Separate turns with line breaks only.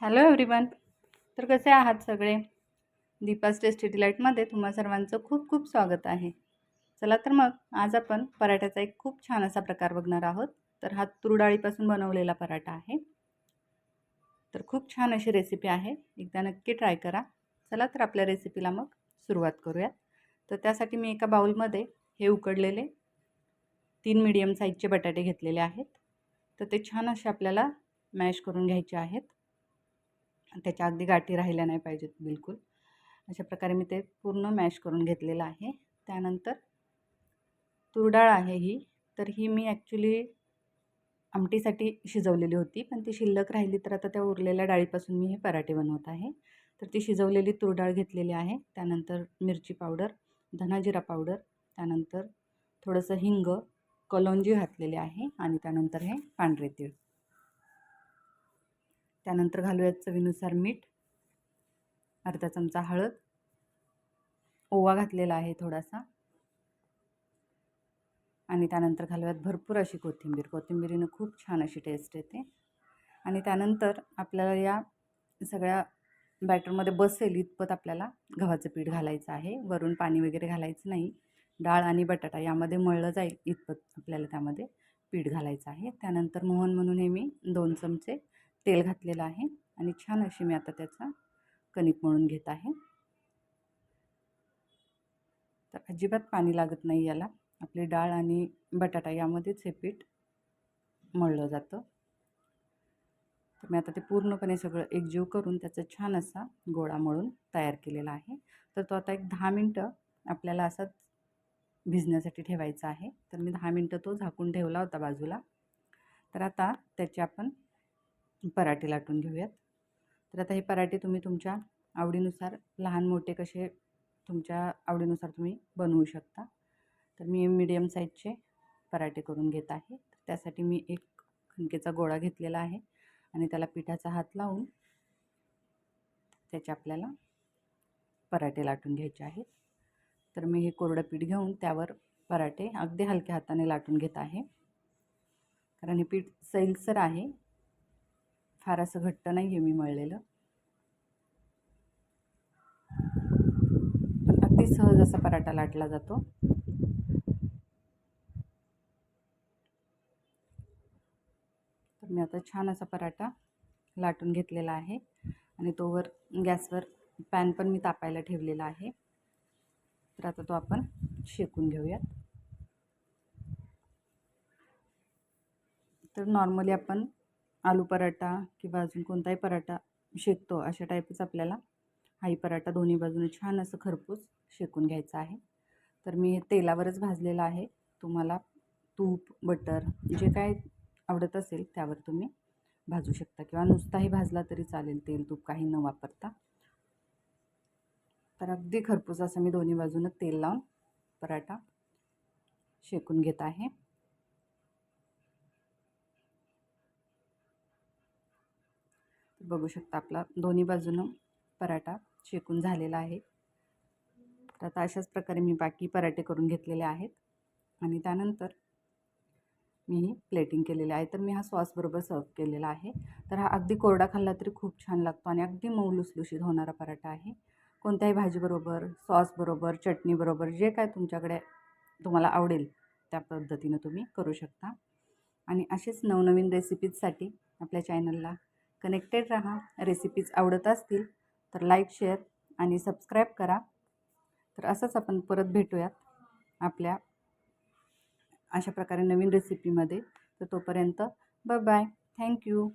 Hello everyone तर कसे आहात सगळे? दीपास टेस्टी डिलाईटमध्ये तुम्हा सर्वांचं खूप खूप स्वागत आहे. चला तर मग आज आपण पराठ्याचा एक खूप छान असा प्रकार बघणार आहोत. तर हा तुरडाळीपासून बनवलेला पराठा आहे. तर खूप छान अशी रेसिपी आहे. एकदा नक्की ट्राय करा. चला तर आपल्या रेसिपीला मग सुरुवात करूयात तर त्यासाठी मी एका बाऊलमध्ये हे उकडलेले तीन मीडियम साईजचे बटाटे घेतलेले आहेत. तर ते छान असे आपल्याला मॅश करून घ्यायचे आहेत. त्याच्या अगदी गाठी राहिल्या नाही पाहिजेत बिलकुल. अशा प्रकारे मी ते पूर्ण मॅश करून घेतलेलं आहे. त्यानंतर तुरडाळ आहे ही. तर ही मी ॲक्च्युली आमटीसाठी शिजवलेली होती. पण ती शिल्लक राहिली तर आता त्या उरलेल्या डाळीपासून मी हे पराठे बनवत आहे. तर ती शिजवलेली तुरडाळ घेतलेली आहे. त्यानंतर मिरची पावडर धनाजिरा पावडर त्यानंतर थोडंसं हिंग कलोंजी घातलेली आहे आणि त्यानंतर हे पांढरे तीळ. त्यानंतर घालूयात चवीनुसार मीठ अर्धा चमचा हळद ओवा घातलेला आहे थोडासा. आणि त्यानंतर घालूयात भरपूर अशी कोथिंबीर. कोथिंबीरीनं खूप छान अशी टेस्ट येते. आणि त्यानंतर आपल्याला या सगळ्या बॅटरमध्ये बसेल इतपत आपल्याला गव्हाचं पीठ घालायचं आहे. वरून पाणी वगैरे घालायचं नाही. डाळ आणि बटाटा यामध्ये मळलं जाईल इतपत आपल्याला त्यामध्ये पीठ घालायचं आहे. त्यानंतर मोहन म्हणून हे मी दोन चमचे तेल घातलेलं आहे आणि छान अशी मी आता त्याचा कणिक म्हणून घेत आहे. तर अजिबात पाणी लागत नाही याला. आपली डाळ आणि बटाटा यामध्येच हे पीठ मळलं जातं. तर मी आता ते पूर्णपणे सगळं एकजीव करून त्याचा छान असा गोळा मळून तयार केलेला आहे. तर तो आता एक दहा मिनटं आपल्याला असाच भिजण्यासाठी ठेवायचा आहे. तर मी दहा मिनटं तो झाकून ठेवला होता बाजूला. तर आता त्याची आपण पराठे लाटून घेऊयात. तर आता हे पराठे तुम्ही तुमच्या आवडीनुसार लहान मोठे कसे तुमच्या आवडीनुसार तुम्ही बनवू शकता. तर मी मीडियम साईजचे पराठे करून घेत आहे. तर त्यासाठी मी एक खणकेचा गोळा घेतलेला आहे आणि त्याला पिठाचा हात लावून त्याचे आपल्याला पराठे लाटून घ्यायचे आहेत. तर मी हे कोरडं पीठ घेऊन त्यावर पराठे अगदी हलक्या हाताने लाटून घेत आहे. कारण हे पीठ सैलसर आहे. फार असं घट्ट नाही आहे मी मळलेलं. पण अगदी सहज असा पराठा लाटला जातो. तर मी आता छान असा पराठा लाटून घेतलेला आहे आणि तोवर गॅसवर पॅन पण मी तापायला ठेवलेला आहे. तर आता तो आपण शेकून घेऊयात. तर नॉर्मली आपण आलू पराठा किंवा अजून कोणताही पराठा शेकतो अशा टाईपच आपल्याला हाही पराठा दोन्ही बाजूने छान असं खरपूस शेकून घ्यायचं आहे. तर मी हे तेलावरच भाजलेलं आहे. तुम्हाला तूप बटर जे काय आवडत असेल त्यावर तुम्ही भाजू शकता किंवा नुसताही भाजला तरी चालेल तेल तूप काही न वापरता. तर अगदी खरपूस असं मी दोन्ही बाजूनं तेल लावून पराठा शेकून घेत आहे. बघू शकता आपला दोन्ही बाजूनं पराठा शेकून झालेला आहे. तर आता अशाच प्रकारे मी बाकी पराठे करून घेतलेले आहेत. आणि त्यानंतर मी ही प्लेटिंग केलेली आहे. तर मी हा सॉसबरोबर सर्व केलेला आहे. तर हा अगदी कोरडा खाल्ला तरी खूप छान लागतो आणि अगदी मऊ लुसलुशीत होणारा पराठा आहे. कोणत्याही भाजीबरोबर सॉसबरोबर चटणीबरोबर जे काय तुमच्याकडे तुम्हाला आवडेल त्या पद्धतीनं तुम्ही करू शकता. आणि असेच नवनवीन रेसिपीजसाठी आपल्या चॅनलला कनेक्टेड राहा. रेसिपीज आवडत असतील तर लाईक शेअर आणि सबस्क्राईब करा. तर असंच आपण परत भेटूयात आपल्या अशा प्रकारे नवीन रेसिपीमध्ये तर तोपर्यंत ब बाय थँक्यू